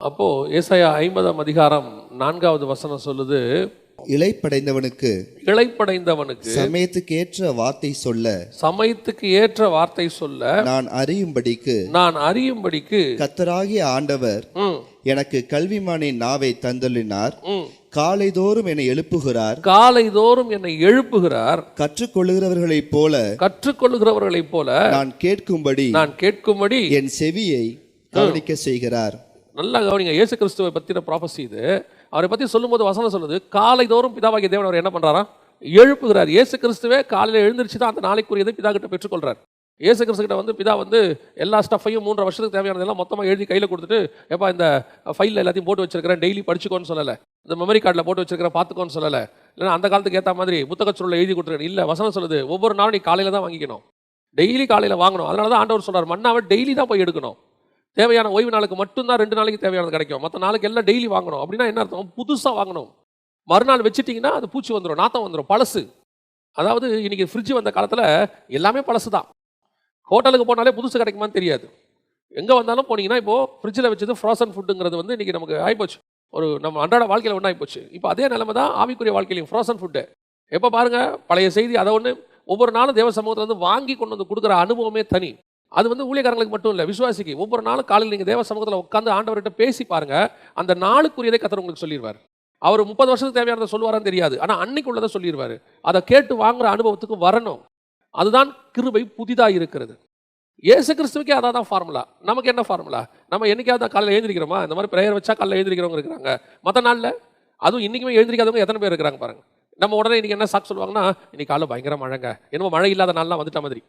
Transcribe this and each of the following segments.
அப்போ ஏசாயா ஐம்பதாம் அதிகாரம் நான்காவது வசனம் சொல்லுது இளைப்படைந்தவனுக்கு இளைப்படைந்தவனுக்கு சமயத்துக்கு ஏற்ற வார்த்தை சொல்ல சமயத்துக்கு ஏற்ற வார்த்தை சொல்ல நான் அறியும்படிக்கு நான் அறியும்படிக்கு கத்தராகிய ஆண்டவர் எனக்கு கல்விமானின் நாவை தந்தள்ளினார். காலைதோறும் என்னை எழுப்புகிறார். காலைதோறும் என்னை எழுப்புகிறார். கற்றுக்கொள்ளுகிறவர்களைப் போல கற்றுக்கொள்கிறவர்களைப் போல நான் கேட்கும்படி நான் கேட்கும்படி என் செவியை கவனிக்க செய்கிறார். நல்லா கவனிங்க. இயேசு கிறிஸ்துவை பற்றின ப்ராஃபஸி இது. அவரை பற்றி சொல்லும்போது வசனம் சொல்லுது காலை தோறும் பிதாவாகிய தேவன் அவர் என்ன பண்ணுறாரா எழுப்புகிறார். இயேசு கிறிஸ்துவே காலையில் எழுந்திருச்சு தான் அந்த நாளைக்குரியதை பிதா கிட்ட பெற்றுக்கொள்றார். இயேசு கிறிஸ்து கிட்ட வந்து பிதா வந்து எல்லா ஸ்டஃபையும் மூன்றரை வருஷத்துக்கு தேவையானதெல்லாம் மொத்தமாக எழுதி கையில் கொடுத்துட்டு எப்பா இந்த ஃபைலில் எல்லாத்தையும் போட்டு வச்சிருக்கிறேன் டெய்லி படிச்சுக்கோன்னு சொல்லலை. இந்த மெமரி கார்டில் போட்டு வச்சிருக்கிறேன் பார்த்துக்கோன்னு சொல்லலை. இல்லைன்னா அந்த காலத்துக்கு ஏற்ற மாதிரி புத்தக சுருளில் எழுதி கொடுத்துருக்கேன். இல்லை வசனம் சொல்லுது ஒவ்வொரு நாளும் நீ காலையில் தான் வாங்கிக்கணும். டெய்லி காலையில் வாங்கணும். அதனால தான் ஆண்டவர் சொல்கிறார் மண்ணாவை டெய்லி தான் போய் எடுக்கணும். தேவையான ஓய்வு நாளுக்கு மட்டும்தான் ரெண்டு நாளைக்கு தேவையானது கிடைக்கும். மற்ற நாளுக்கு எல்லாம் டெய்லி வாங்கணும். அப்படின்னா என்ன அர்த்தம்? புதுசாக வாங்கணும். மறுநாள் வச்சுட்டிங்கன்னா அது பூச்சி வந்துடும் நாத்தம் வந்துடும் பழசு. அதாவது இன்றைக்கி ஃப்ரிட்ஜ் வந்த காலத்தில் எல்லாமே பழசு தான் ஹோட்டலுக்கு போனாலே புதுசு கிடைக்குமான்னு தெரியாது. எங்கே வந்தாலும் போனீங்கன்னா இப்போது ஃப்ரிட்ஜில் வச்சது ஃப்ரோசன் ஃபுட்டுங்கிறது வந்து இன்றைக்கி நமக்கு ஆகிப்போச்சு ஒரு நம்ம அன்றாட வாழ்க்கையில் ஒன்றாகி போச்சு இப்போ அதே நிலமை தான் ஆவிக்குரிய வாழ்க்கையிலையும் ஃப்ரோசன் ஃபுட்டு எப்போ பாருங்கள் பழைய செய்தி அதை ஒன்று ஒவ்வொரு நாளும் தேவ சமூகத்தில் வந்து வாங்கி கொண்டு வந்து கொடுக்குற அனுபவமே தனி. அது வந்து ஊழியக்காரங்களுக்கு மட்டும் இல்லை விசுவாசிக்கு. ஒவ்வொரு நாளும் காலையில் நீங்கள் தேவ சமூகத்தில் உட்காந்து ஆண்டவர்கிட்ட பேசி பாருங்க. அந்த நாளுக்குரியதை கத்தர் உங்களுக்கு சொல்லிடுவார் அவர் முப்பது வருஷத்துக்கு தேவையானதை சொல்லுவாரான்னு தெரியாது. ஆனால் அன்னைக்கு உள்ளதை சொல்லிடுவார் அதை கேட்டு வாங்குற அனுபவத்துக்கு வரணும். அதுதான் கிருபை புதிதாக இருக்கிறது. ஏசு கிறிஸ்துவுக்கே அதான் தான் ஃபார்முலா நமக்கு என்ன ஃபார்முலா நம்ம என்றைக்காவது காலையில் எழுந்திரிக்கிறோமா? இந்த மாதிரி ப்ரேயர் வச்சா காலையில் எழுந்திரிக்கிறவங்க இருக்கிறாங்க. மற்ற நாளில்? அதுவும் இன்றைக்குமே எழுந்திரிக்காதவங்க எத்தனை பேர் இருக்கிறாங்க பாருங்கள் நம்ம உடனே இன்றைக்கி என்ன சாக்கு சொல்லுவாங்கன்னா இன்றைக்கி காலைல பயங்கர மழைங்க. என்னமோ மழை இல்லாத நாள்லாம் வந்துட்ட மாதிரி.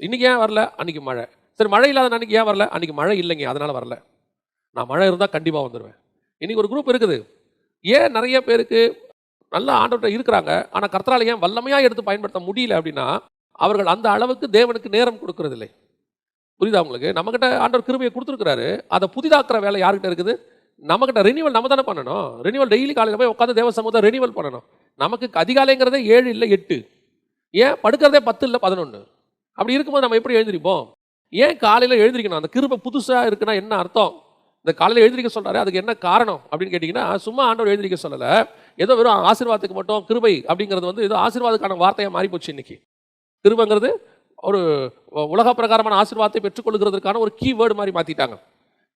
இன்றைக்கி ஏன் வரல? அன்றைக்கி மழை. சரி மழை இல்லாத அன்னைக்கு ஏன் வரல? அன்றைக்கி மழை இல்லைங்க அதனால் வரல. நான் மழை இருந்தால் கண்டிப்பாக வந்துடுவேன் இன்றைக்கி ஒரு குரூப் இருக்குது. ஏன் நிறைய பேருக்கு நல்ல ஆண்டவர்கிட்ட இருக்கிறாங்க ஆனால் கர்த்தரால் ஏன் வல்லமையாக எடுத்து பயன்படுத்த முடியல அப்படின்னா அவர்கள் அந்த அளவுக்கு தேவனுக்கு நேரம் கொடுக்கறதில்லை. புரியுதா உங்களுக்கு? நம்மக்கிட்ட ஆண்டவர் கிருமையை கொடுத்துருக்கிறாரு. அதை புதிதாக்குற வேலை யார்கிட்ட இருக்குது? நம்மக்கிட்ட ரெனிவல் நம்ம தானே பண்ணணும். ரெனிவல் டெய்லி காலையில் போய் உட்காந்து தேவ சமூகத்தை ரெனிவல் பண்ணணும். நமக்கு அதிகாலைங்கிறதே ஏழு இல்லை எட்டு. ஏன்? படுக்கிறதே பத்து இல்லை பதினொன்று அப்படி இருக்கும்போது நம்ம எப்படி எழுந்திருப்போம்? ஏன் காலையில் எழுந்திரிக்கணும்? அந்த கிருப்பை புதுசாக இருக்குன்னா என்ன அர்த்தம்? இந்த காலையில் எழுந்திரிக்க சொல்கிறாரு அதுக்கு என்ன காரணம்? அப்படின்னு கேட்டிங்கன்னா சும்மா ஆண்டவர் எழுந்திரிக்க சொல்லலை. ஏதோ வெறும் ஆசீர்வாதத்துக்கு மட்டும் கிருபை அப்படிங்கிறது வந்து ஏதோ ஆசீர்வாதக்கான வார்த்தையாக மாறி போச்சு இன்னைக்கு. கிருபைங்கிறது ஒரு உலக பிரகாரமான ஆசீர்வாதத்தை பெற்றுக்கொள்கிறதுக்கான ஒரு கீவேர்டு மாதிரி மாற்றிட்டாங்க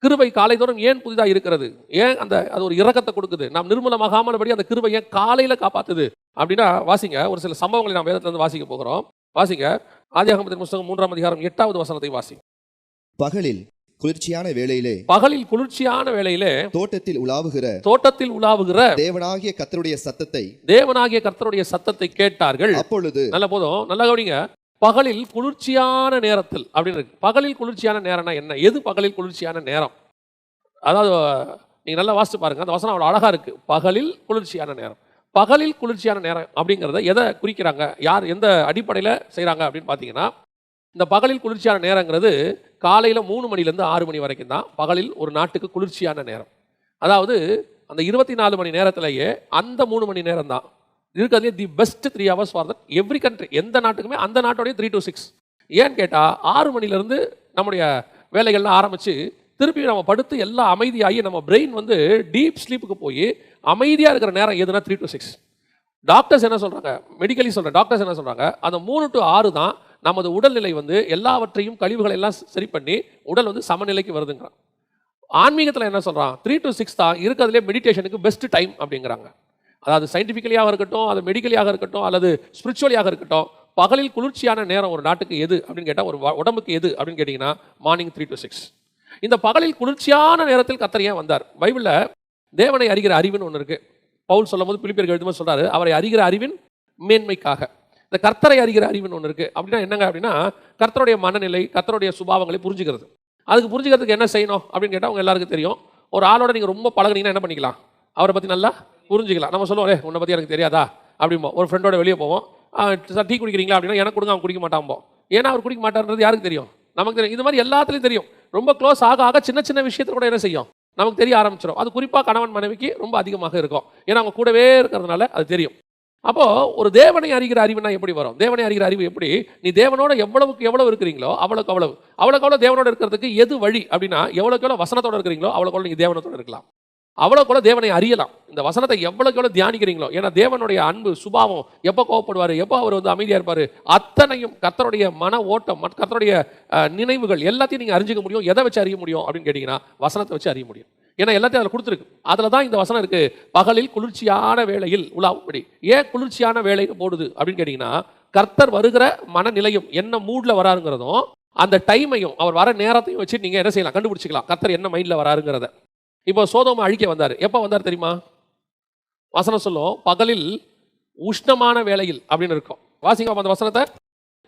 கிருபை காலைதோறும் ஏன் புதிதாக இருக்கிறது? ஏன் அந்த அது ஒரு இரக்கத்தை கொடுக்குது? நாம் நிர்மூலமாகாமலபடி அந்த கிருபை ஏன் காலையில் காப்பாற்றுது அப்படின்னா வாசிங்க ஒரு சில சம்பவங்களை நாம் வேதத்துலேருந்து வாசிக்க போகிறோம். வாசிங்க ஆதியாகமத்தின் புஸ்தகம் மூன்றாம் அதிகாரம் எட்டாவது வசனத்தை வாசி. பகலில் குளிர்ச்சியான வேளையிலே பகலில் குளிர்ச்சியான வேளையிலே தோட்டத்தில் உலாவுகிற தோட்டத்தில் உலாவுகிற தேவனாகிய கத்தருடைய சத்தத்தை தேவனாகிய கர்த்தருடைய சத்தத்தை கேட்டார்கள். அப்பொழுது நல்ல போதும் நல்லா கவனிங்க. பகலில் குளிர்ச்சியான நேரத்தில் அப்படின்னு இருக்கு. பகலில் குளிர்ச்சியான நேரம்னா என்ன? எது பகலில் குளிர்ச்சியான நேரம்? அதாவது நீங்க நல்லா வாசித்து பாருங்க. அந்த வசனம் அவ்வளோ அழகா இருக்கு. பகலில் குளிர்ச்சியான நேரம். பகலில் குளிர்ச்சியான நேரம் அப்படிங்கிறத எதை குறிக்கிறாங்க? யார் எந்த அடிப்படையில் செய்கிறாங்க அப்படின்னு பார்த்தீங்கன்னா இந்த பகலில் குளிர்ச்சியான நேரங்கிறது காலையில் மூணு மணிலேருந்து ஆறு மணி வரைக்கும் தான் பகலில் ஒரு நாட்டுக்கு குளிர்ச்சியான நேரம். அதாவது அந்த இருபத்தி நாலு மணி நேரத்திலேயே அந்த மூணு மணி நேரம் தான். இருக்கிறதுலே the best three hours for that every country எந்த நாட்டுக்குமே அந்த நாட்டோடைய த்ரீ டு சிக்ஸ் ஏன்னு கேட்டால் ஆறு மணிலேருந்து நம்முடைய வேலைகள்லாம் ஆரம்பித்து திருப்பி நம்ம படுத்து எல்லாம் அமைதியாகி நம்ம பிரெயின் வந்து டீப் ஸ்லீப்புக்கு போய் அமைதியாக இருக்கிற நேரம் எதுனா த்ரீ டு சிக்ஸ் டாக்டர்ஸ் என்ன சொல்கிறாங்க மெடிக்கலி சொல்கிற டாக்டர்ஸ் என்ன சொல்கிறாங்க அந்த மூணு டு ஆறு தான் நமது உடல்நிலை வந்து எல்லாவற்றையும் கழிவுகளை எல்லாம் சரி பண்ணி உடல் வந்து சமநிலைக்கு வருதுங்கிறான். ஆன்மீகத்தில் என்ன சொல்கிறான் த்ரீ டு சிக்ஸ் தான் இருக்கிறதுலே மெடிடேஷனுக்கு பெஸ்ட் டைம் அப்படிங்கிறாங்க. அதாவது சயின்டிஃபிக்கலியாக இருக்கட்டும் அது மெடிக்கலியாக இருக்கட்டும் அல்லது ஸ்பிரிச்சுவலியாக இருக்கட்டும் பகலில் குளிர்ச்சியான நேரம் ஒரு நாட்டுக்கு எது அப்படின்னு கேட்டால் ஒரு உடம்புக்கு எது அப்படின்னு கேட்டிங்கன்னா மார்னிங் த்ரீ டு சிக்ஸ் இந்த பகலில் குளிர்ச்சியான நேரத்தில் கத்தர் ஏன் வந்தார்? பைபிளில் தேவனை அறிகிற அறிவுன்னு ஒன்று இருக்குது பவுல் சொல்லும்போது பிலிப்பியர்கள் எழுதும்போது சொல்றாரு அவரை அறிகிற அறிவின் மேன்மைக்காக. இந்த கர்த்தரை அறிகிற அறிவுன்னு ஒன்று இருக்குது அப்படின்னா என்னங்க அப்படின்னா கர்த்தருடைய மனநிலை கர்த்தருடைய சுபாவங்களை புரிஞ்சுக்கிறது. அதுக்கு புரிஞ்சுக்கிறதுக்கு என்ன செய்யணும் அப்படின்னு கேட்டால் அவங்க எல்லாருக்கும் தெரியும். ஒரு ஆளோட நீங்கள் ரொம்ப பழகுனீங்கன்னா என்ன பண்ணிக்கலாம்? அவரை பற்றி நல்லா புரிஞ்சுக்கலாம். நம்ம சொல்லுவோம் "ஏ, உன்னை பற்றி எனக்கு தெரியாதா? அப்படிம்போம். ஒரு ஃப்ரெண்டோட வெளியே போவோம். சார் டீ குடிக்கிறீங்களா? அப்படின்னா எனக்கு கொடுங்க அவன் குடிக்க மாட்டான்போம் ஏன்னா அவர் குடிக்க மாட்டார்ன்றது யாருக்கு தெரியும்? நமக்கு தெரியும். இது மாதிரி எல்லாத்துலேயும் தெரியும். ரொம்ப க்ளோஸ் ஆக ஆக சின்ன சின்ன விஷயத்துல கூட என்ன செய்யும்? நமக்கு தெரிய ஆரம்பிச்சிடும் அது குறிப்பாக கணவன் மனைவிக்கு ரொம்ப அதிகமாக இருக்கும். ஏன்னா அவங்க கூடவே இருக்கிறதுனால அது தெரியும். அப்போது ஒரு தேவனை அறிகிற அறிவுனா எப்படி வரும்? தேவனை அறிகிற அறிவு எப்படி? நீ தேவனோட எவ்வளவுக்கு எவ்வளவு இருக்கிறீங்களோ அவ்வளோக்கு அவ்வளவு. அவ்வளோக்கு அவ்வளோ தேவனோட இருக்கிறதுக்கு எது வழி அப்படின்னா எவ்வளோக்கு எவ்வளோ வசனத்தோட இருக்கிறீங்களோ அவ்வளோக்கு நீ நீங்க தேவனத்தோட இருக்கலாம். அவ்வளவுக்கு எவ்வளவு தேவனை அறியலாம். இந்த வசனத்தை எவ்வளோக்கு எவ்வளோ தியானிக்கிறீங்களோ ஏன்னா தேவனுடைய அன்பு சுபாவம் எப்போ கோவப்படுவார் எப்போ அவர் வந்து அமைதியாக இருப்பார் அத்தனையும் கர்த்தருடைய மன ஓட்டம் மற்ற நினைவுகள் எல்லாத்தையும் நீங்கள் அறிஞ்சிக்க முடியும் எதை வச்சு அறிய முடியும் அப்படின்னு கேட்டிங்கன்னா வசனத்தை வச்சு அறிய முடியும். ஏன்னா எல்லாத்தையும் அதில் கொடுத்துருக்கு. அதில் தான் இந்த வசனம் இருக்குது பகலில் குளிர்ச்சியான வேளையில் உலாவும்படி ஏன் குளிர்ச்சியான வேலைன்னு போடுது அப்படின்னு கேட்டிங்கன்னா கர்த்தர் வருகிற மனநிலையும் என்ன மூடில் வராருங்கிறதும் அந்த டைமையும் அவர் வர நேரத்தையும் வச்சு நீங்கள் என்ன செய்யலாம் கண்டுபிடிச்சிக்கலாம். கர்த்தர் என்ன மைண்டில் வராருங்கிறத. இப்போ சோதோம அழிக்க வந்தார். எப்போ வந்தார் தெரியுமா? வசனம் சொல்லும் பகலில் உஷ்ணமான வேளையில் அப்படின்னு இருக்கும். வாசிங்க அந்த வசனத்தை.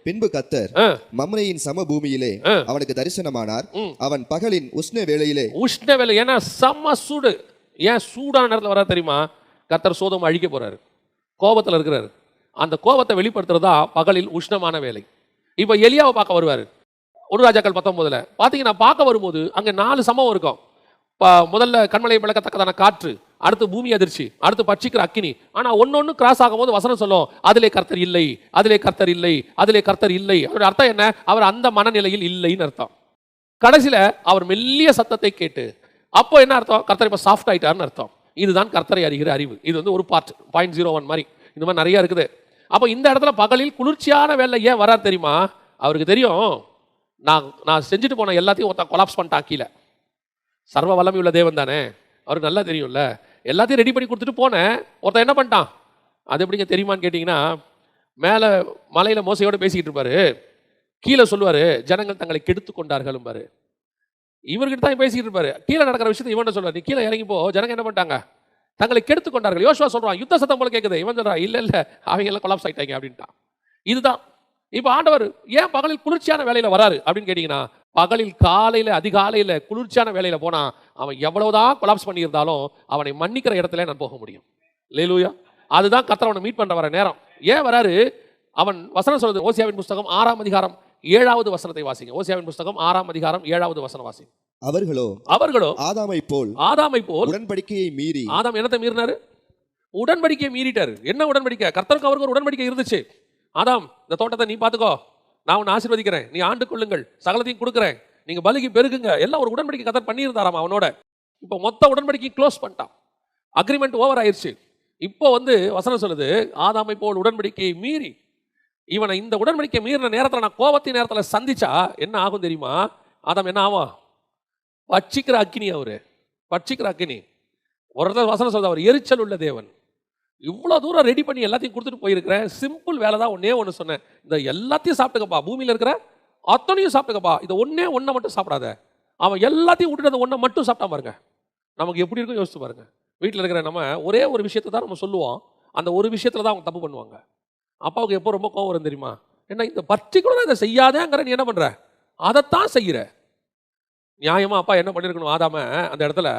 பின்பு கத்தர். மம்ரேயின் சமபூமியிலே ஆ. அவனுக்கு தரிசனமானார். அவன் பகலின் உஷ்ண வேளையிலே உஷ்ண வேலை ஏன்னா செம்ம சூடு. ஏன் சூடான நேரத்தில் வரா தெரியுமா? கர்த்தர் சோதம் அழிக்க போறாரு. கோபத்தில் இருக்கிறாரு. அந்த கோபத்தை வெளிப்படுத்துறதா பகலில் உஷ்ணமான வேலை இப்போ எலியாவை பார்க்க வருவார். ஒரு ராஜாக்கள் பத்தொன்பதுல. பார்த்தீங்கன்னா பார்க்க வரும்போது அங்கே நாலு சம்பவம் இருக்கும். முதல்ல கண்மலை விளக்கத்தக்கதான காற்று அடுத்து பூமி அதிர்ச்சி அடுத்து பட்சிக்கிற அக்கினி. ஆனால் ஒன்னொன்னு கிராஸ் ஆகும்போது வசனம் சொல்லும் அதிலே கர்த்தர் இல்லை அதிலே கர்த்தர் இல்லை அதிலே கர்த்தர் இல்லை. அவருடைய அர்த்தம் என்ன? அவர் அந்த மனநிலையில் இல்லைன்னு அர்த்தம். கடைசியில் அவர் மெல்லிய சத்தத்தை கேட்டு அப்போ என்ன அர்த்தம்? கர்த்தர் இப்போ சாஃப்ட் ஆகிட்டார்னு அர்த்தம். இதுதான் கர்த்தரை அறிகிற அறிவு. இது வந்து ஒரு பார்ட் பாயிண்ட் ஜீரோ ஒன் மாதிரி. இந்த மாதிரி நிறைய இருக்குது. அப்போ இந்த இடத்துல பகலில் குளிர்ச்சியான வேலை ஏன் வரார் தெரியுமா? அவருக்கு தெரியும். நான் நான் செஞ்சுட்டு போன எல்லாத்தையும் ஒருத்தன் கொலாப்ஸ் பண்ணிட்டான் கீழே. சர்வ வல்லமை உள்ள தேவன் தானே? அவருக்கு நல்லா தெரியும்ல. எல்லாத்தையும் ரெடி பண்ணி கொடுத்துட்டு போனேன். ஒருத்தன் என்ன பண்ணிட்டான்? அது எப்படிங்க தெரியுமான்னு கேட்டிங்கன்னா மேலே மலையில் மோசையோடு பேசிக்கிட்டு இருப்பாரு. கீழே சொல்லுவார் ஜனங்கள் தங்களை கெடுத்து கொண்டார்களும் பாரு. இவர்கிட்ட தான் பேசிக்கிட்டு இருப்பாரு. கீழே நடக்கிற விஷயத்தை இவன் சொல்லுவார். நீ கீழே இறங்கி போ. ஜனங்க என்ன பண்ணிட்டாங்க? தங்களை கெடுத்து கொண்டார்கள். யோசுவா சொல்கிறான் யுத்த சத்தம் போல கேட்குது இவன் சொல்கிறான் இல்லை இல்லை. அவங்க எல்லாம் கொலாப்ஸ் ஆகிட்டாங்க அப்படின்ட்டான். இதுதான். இப்போ ஆண்டவர் ஏன் பகலில் குளிர்ச்சியான வேலையில் வராரு அப்படின்னு கேட்டிங்கன்னா பகலில் காலையில அதிகாலையில குளிர்ச்சியான வேலையில போனா அவன் எவ்வளவுதான் கொலாப்ஸ் பண்ணியிருந்தாலும் அவனை மன்னிக்கிற இடத்துல நான் போக முடியும். லேலூயா அதுதான் கத்தர் மீட் பண்ற வர நேரம். ஏன் வராரு? அவன் வசனம் சொல்றது ஓசியாவின் புஸ்தகம் ஆறாம் அதிகாரம் ஏழாவது வசனத்தை வாசிங்க. ஓசியாவின் புஸ்தகம் ஆறாம் அதிகாரம் ஏழாவது வசனம் வாசிங்க. அவர்களோ அவர்களோ ஆதாமை போல் ஆதாமை போல் உடன்படிக்கையை மீறி ஆதாம் என்னத்தை மீறினாரு? உடன்படிக்கையை மீறிட்டாரு. என்ன உடன்படிக்கை? கர்த்தருக்கு அவருக்கு ஒரு உடன்படிக்கை இருந்துச்சு. ஆதாம் இந்த தோட்டத்தை நீ பார்த்துக்கோ. நான் உன்னை ஆசீர்வதிக்கிறேன். நீ ஆண்டு கொள்ளுங்கள். சகலத்தையும் கொடுக்குறேன். நீங்கள் பலிக்கு பெருகுங்க. எல்லாம் ஒரு உடன்படிக்கை கதை பண்ணியிருந்தாராம் அவனோட. இப்போ மொத்த உடன்படிக்கை க்ளோஸ் பண்ணிட்டான். அக்ரிமெண்ட் ஓவர் ஆயிடுச்சு இப்போ வந்து வசனம் சொல்லுது ஆதாமை போல் உடன்படிக்கையை மீறி. இவனை இந்த உடன்படிக்கை மீறின நேரத்தில் நான் கோபத்தின் நேரத்தில் சந்திச்சா என்ன ஆகும் தெரியுமா? ஆதாம் என்ன ஆகும் பட்சிக்கிற அக்கினி அவர். பட்சிக்கிற அக்கினி ஒரு வசனம் சொல்லுது அவர் எரிச்சல் உள்ள தேவன். இவ்வளோ தூரம் ரெடி பண்ணி எல்லாத்தையும் கொடுத்துட்டு போயிருக்கிறேன். சிம்பிள் வேலை தான் ஒன்றே ஒன்று சொன்னேன். இந்த எல்லாத்தையும் சாப்பிட்டுக்கப்பா. பூமியில் இருக்கிற அத்தனையும் சாப்பிட்டுக்கப்பா. இதை ஒன்றே ஒன்றை மட்டும் சாப்பிடாத. அவன் எல்லாத்தையும் விட்டுட்டு அந்த ஒன்றை மட்டும் சாப்பிட்டா பாருங்க. நமக்கு எப்படி இருக்கும் யோசிச்சு பாருங்க. வீட்டில் இருக்கிற நம்ம ஒரே ஒரு விஷயத்தை தான் நம்ம சொல்லுவோம். அந்த ஒரு விஷயத்தில் தான் அவங்க தப்பு பண்ணுவாங்க. அப்பாவுக்கு எப்போ ரொம்ப கோவம் வரும் தெரியுமா? என்ன இந்த பர்டிகுலராக இதை செய்யாதேங்கிற நீ என்ன பண்ணுற அதைத்தான் செய்கிற நியாயமாக அப்பா என்ன பண்ணியிருக்கணும் ஆதாம அந்த இடத்துல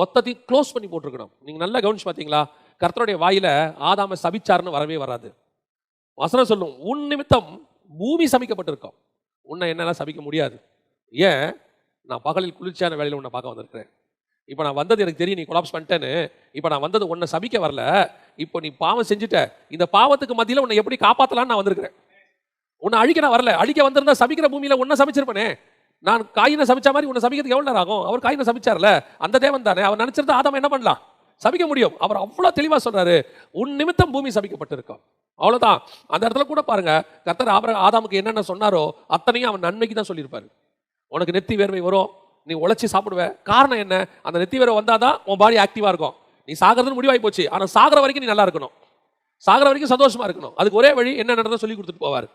மொத்தத்தையும் க்ளோஸ் பண்ணி போட்டிருக்கணும். நீங்கள் நல்லா கவனிச்சு பார்த்தீங்களா கர்த்தருடைய வாயில ஆதாம சபிச்சாருன்னு வரவே வராது. வசனம் சொல்லும் உன் நிமித்தம் பூமி சபிக்கப்பட்டிருக்கும். உன்னை என்னால் சபிக்க முடியாது. ஏன்? நான் பகலில் குளிர்ச்சியான வேலையில் உன்னை பார்க்க வந்திருக்கிறேன். இப்போ நான் வந்தது எனக்கு தெரியும் நீ கொலாப்ஸ் பண்ணிட்டேன்னு. இப்போ நான் வந்தது உன்னை சபிக்க வரல. இப்போ நீ பாவம் செஞ்சுட்ட. இந்த பாவத்துக்கு மத்தியில் உன்னை எப்படி காப்பாற்றலான்னு நான் வந்திருக்கிறேன். உன்னை அழிக்க நான் வரல. அழிக்க வந்திருந்தா சபிக்கிற பூமியில் உன்னை சமைச்சிருப்பேனே நான் காயினை சமைச்ச மாதிரி உன்னை சமைக்கிறதுக்கு எவ்வளோ நேரம் ஆகும்? அவர் காயினை சமைச்சார்ல அந்த தேவன் தானே. அவர் நினச்சிருந்தா ஆதாம என்ன பண்ணலாம்? சபிக்க முடியும். அவர் அவ்வளோ தெளிவாக சொல்கிறாரு உன் நிமித்தம் பூமி சபிக்கப்பட்டிருக்கும். அவ்வளோதான் அந்த இடத்துல கூட பாருங்க கத்தர் ஆபர ஆதாமுக்கு என்னென்ன சொன்னாரோ அத்தனையும் அவன் நன்மைக்கு தான் சொல்லியிருப்பாரு. உனக்கு நெத்தி வேர்வை வரும் நீ உழைச்சி சாப்பிடுவ. காரணம் என்ன? அந்த நெத்தி வேர்வை வந்தால் தான் உன் பாடி ஆக்டிவாக இருக்கும். நீ சாகிறதுன்னு முடிவாகி போச்சு. ஆனால் சாகிற வரைக்கும் நீ நல்லா இருக்கணும். சாகிற வரைக்கும் சந்தோஷமாக இருக்கணும். அதுக்கு ஒரே வழி என்ன நடந்தால் சொல்லி கொடுத்துட்டு போவார்.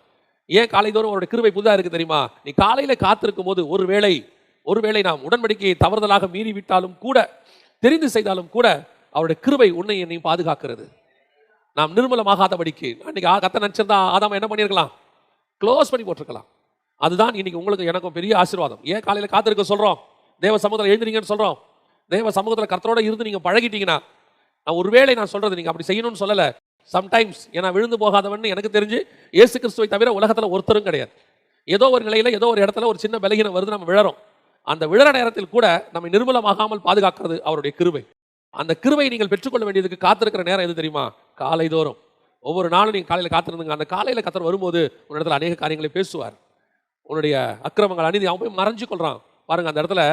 ஏன் காலை தோறும் அவருடைய கிருவை புதுதாக இருக்குது தெரியுமா? நீ காலையில் காத்திருக்கும் போது ஒருவேளை ஒருவேளை நாம் உடன்படிக்கையை தவறுதலாக மீறி விட்டாலும் கூட தெரிந்து செய்தாலும் கூட அவருடைய கிருபை உன்னை என்னையும் பாதுகாக்கிறது. நாம் நிர்மலமாகாதபடிக்கு அன்னைக்கு ஆ- கத்த நினச்சிருந்தா ஆதாம என்ன பண்ணியிருக்கலாம்? க்ளோஸ் பண்ணி போட்டிருக்கலாம். அதுதான் இன்னைக்கு உங்களுக்கு எனக்கும் பெரிய ஆசீர்வாதம். ஏன் காலையில் காத்திருக்க சொல்கிறோம் தேவ சமூகத்தில் எழுந்துறீங்கன்னு சொல்கிறோம் தேவ சமூகத்தில் கர்த்தரோட இருந்து நீங்கள் பழகிட்டீங்கன்னா நான் ஒருவேளை நான் சொல்கிறது நீங்கள் அப்படி செய்யணும்னு சொல்லலை. சம்டைம்ஸ் ஏன்னா விழுந்து போகாதவன் எனக்கு தெரிஞ்சு இயேசு கிறிஸ்துவை தவிர உலகத்தில் ஒருத்தரும் கிடையாது. ஏதோ ஒரு நிலையில் ஏதோ ஒரு இடத்துல ஒரு சின்ன பலகீனம் வருது நம்ம விழறோம். அந்த விழற நேரத்தில் கூட நம்மை நிர்மலமாகாமல் பாதுகாக்கிறது அவருடைய கிருபை. அந்த கிருபை நீங்கள் பெற்றுக்கொள்ள வேண்டியதுக்கு காத்திருக்கிற நேரம் எது தெரியுமா? காலை தோறும் ஒவ்வொரு நாளும் நீங்கள் காலையில் காத்திருந்துங்க. அந்த காலையில் கத்தர் வரும்போது உன்னிடத்துல அநேக காரியங்களை பேசுவார். உன்னுடைய அக்கிரமங்கள் அநீதி அவன் போய் மறைஞ்சு கொள்கிறான் பாருங்கள் அந்த இடத்துல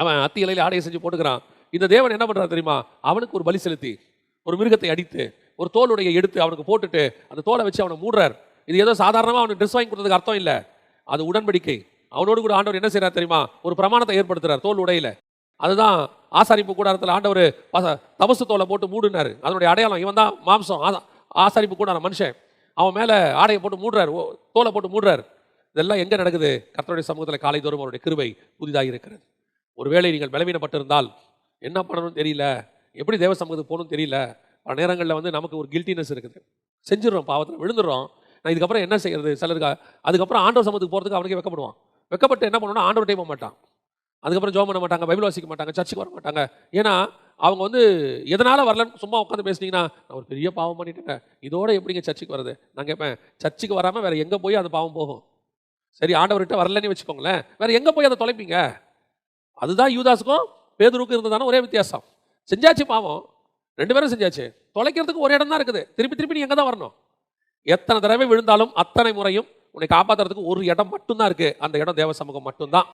அவன் அத்தி இலையில ஆடையை செஞ்சு போட்டுக்கிறான். இந்த தேவன் என்ன பண்ணுறான் தெரியுமா? அவனுக்கு ஒரு பலி செலுத்தி ஒரு மிருகத்தை அடித்து ஒரு தோளுடைய எடுத்து அவனுக்கு போட்டுட்டு அந்த தோலை வச்சு அவனை மூடுறார். இது ஏதோ சாதாரணமாக அவனுக்கு ட்ரெஸ் வாங்கி கொடுத்ததுக்கு அர்த்தம் இல்லை. அது உடன்படிக்கை. அவனோடு கூட ஆண்டவர் என்ன செய்கிறார் தெரியுமா? ஒரு பிரமாணத்தை ஏற்படுத்துகிறார் தோல் உடையில. அதுதான் ஆசாரிப்பு கூடாரத்தில் ஆண்டவர் தபசு தோலை போட்டு மூடுனார். அதனுடைய அடையாளம் இவன் தான் மாம்சம். ஆசாரிப்பு கூடாரம் மனுஷன். அவன் மேலே ஆடையை போட்டு மூடுறாரு. ஓ, தோலை போட்டு மூடுறாரு. இதெல்லாம் எங்கே நடக்குது? கர்த்தருடைய சமூகத்தில் காலை தோறும் அவருடைய கிருபை புதிதாக இருக்கிறது. ஒருவேளை நீங்கள் பலவீனப்பட்டிருந்தால் என்ன பண்ணணும்னு தெரியல. எப்படி தேவ சமூகத்துக்கு போகணும்னு தெரியல. பல நேரங்களில் வந்து நமக்கு ஒரு கில்ட்டினஸ் இருக்குது. செஞ்சிடறோம் பாவத்தில் விழுந்துடுறோம். நான் இதுக்கப்புறம் என்ன செய்யறது? சிலருக்கு அதுக்கப்புறம் ஆண்டவர் சமூகத்துக்கு போகிறதுக்கு அவனுக்கே வெக்கப்படுவான். வெக்கப்பட்டு என்ன பண்ணணும்னா ஆண்டவர்கிட்டே டைம் மாட்டான். அதுக்கப்புறம் ஜோம் பண்ண மாட்டாங்க பைபிள் வாசிக்க மாட்டாங்க சர்ச்சுக்கு வர மாட்டாங்க. ஏன்னா அவங்க வந்து எதனால் வரலன்னு சும்மா உட்காந்து பேசுனீங்கன்னா நான் ஒரு பெரிய பாவம் பண்ணிட்டேங்க இதோட எப்படிங்க சர்ச்சுக்கு வருது நான் கேட்பேன் சர்ச்சுக்கு வராமல் வேறு எங்கே போய் அந்த பாவம் போகும்? சரி ஆண்டவர்கிட்ட வரலன்னு வச்சுக்கோங்களேன் வேறு எங்கே போய் அதை தொலைப்பீங்க? அதுதான் யூதாஸுக்கும் பேதுருக்கும் இருந்ததான ஒரே வித்தியாசம். செஞ்சாச்சு பாவம் ரெண்டு பேரும் செஞ்சாச்சு. தொலைக்கிறதுக்கு ஒரு இடம் தான் இருக்குது. திருப்பி திருப்பி நீ எங்கே தான் வரணும்? எத்தனை தடவை விழுந்தாலும் அத்தனை முறையும் உன்னை காப்பாற்றுறதுக்கு ஒரு இடம் மட்டும்தான் இருக்குது அந்த இடம் தேவ சமூகம் மட்டும்தான்.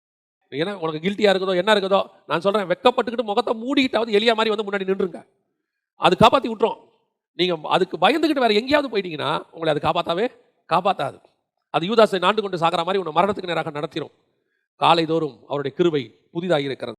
ஏன்னா உனக்கு கில்ட்டியாக இருக்குதோ என்ன இருக்குதோ நான் சொல்கிறேன் வெக்கப்பட்டுக்கிட்டு முகத்தை மூடிக்கிட்டாவது எளியா மாதிரி வந்து முன்னாடி நின்றுங்க. அது காப்பாற்றி விட்டுரும். நீங்கள் அதுக்கு பயந்துக்கிட்டு வேற எங்கேயாவது போயிட்டீங்கன்னா உங்களை அது காப்பாற்றவே காப்பாற்றாது அது யூதாசை நாண்டு கொண்டு சாகிற மாதிரி உன்னை மரணத்துக்கு நேராக நடத்திடும் காலைதோறும் அவருடைய கிருவை புதிதாக இருக்கிறது.